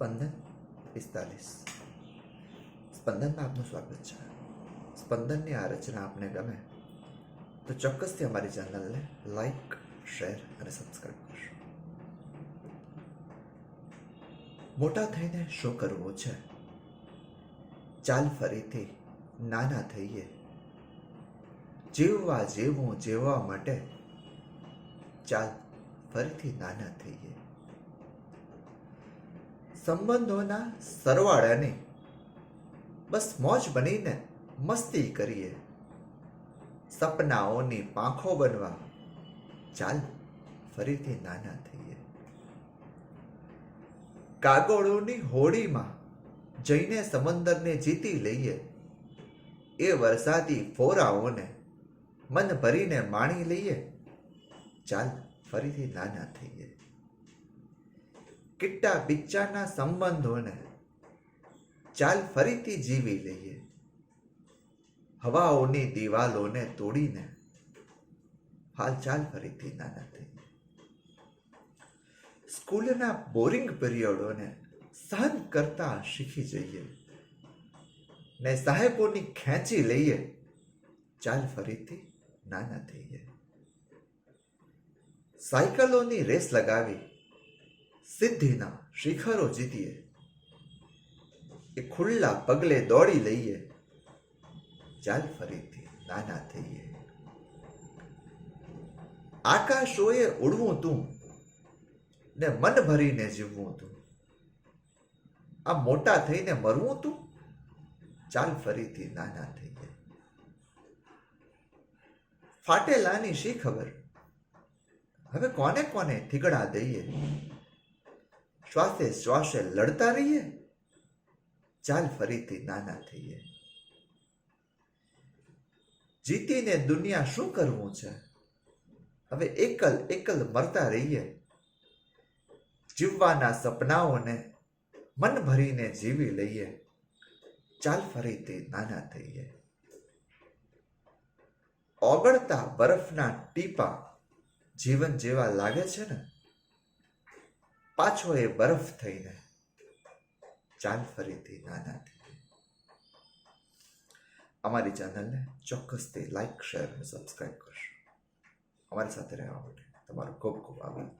સ્પંદન પિસ્તાલીસ. સ્પંદનમાં આપનું સ્વાગત છે. સ્પંદનની આ રચના આપને ગમે તો ચોક્કસથી અમારી ચેનલને લાઈક શેર અને સબસ્ક્રાઈબ કરશો. મોટા થઈને શું કરવું છે? ચાલ ફરીથી નાના થઈએ. જીવવા જેવું જીવવા માટે ચાલ ફરીથી નાના થઈએ. સંબંધોના સરવાળાની બસ મોજ બનીને મસ્તી કરીએ. સપનાઓની પાંખો બનવા ચાલ ફરીથી નાના થઈએ. કાગળોની હોડીમાં જઈને સમંદરને જીતી લઈએ. એ વરસાદી ફોરાઓને મન ભરીને માણી લઈએ. ચાલ ફરીથી નાના થઈએ. કિટ્ટા બિચ્ચાના સંબંધોને ચાલ ફરીથી જીવી લઈએ. હવાઓની દિવાલોને તોડીને હાલ ચાલ ફરીથી નાના થઈએ. સ્કૂલના બોરિંગ પિરિયડોને સહન કરતા શીખી જઈએ. ને સાહેબોની ખેંચી લઈએ. ચાલ ફરીથી નાના થઈએ. સાયકલોની રેસ લગાવી સિદ્ધિના શિખરો જીતીએ. એ ખુલ્લા પગલે દોડી લઈએ. ચાલ ફરીથી નાના થઈએ. આકાશોએ ઉડવું તું ને મન ભરીને જીવવું તું. આ મોટા થઈને મરવું તું? ચાલ ફરીથી નાના થઈએ. ફાટેલાની શી ખબર? હવે કોને કોને થીગડા દઈએ? શ્વાસે શ્વાસે લડતા રહીએ. ચાલ ફરીથી નાના થઈએ. જીતીને દુનિયા શું કરવું છે? હવે એકલ એકલ મરતા રહીએ. જીવવાના સપનાઓને મન ભરીને જીવી લઈએ. ચાલ ફરીથી નાના થઈએ. ઓગળતા બરફના ટીપા જીવન જેવા લાગે છે ને? પાછો એ બરફ થઈને ચાંદ ફરીથી નાના અમારી ચેનલને ચોક્કસથી લાઈક શેર અને સબસ્ક્રાઈબ કરશો. અમારી સાથે રહેવા માટે તમારો ખૂબ ખૂબ આભાર.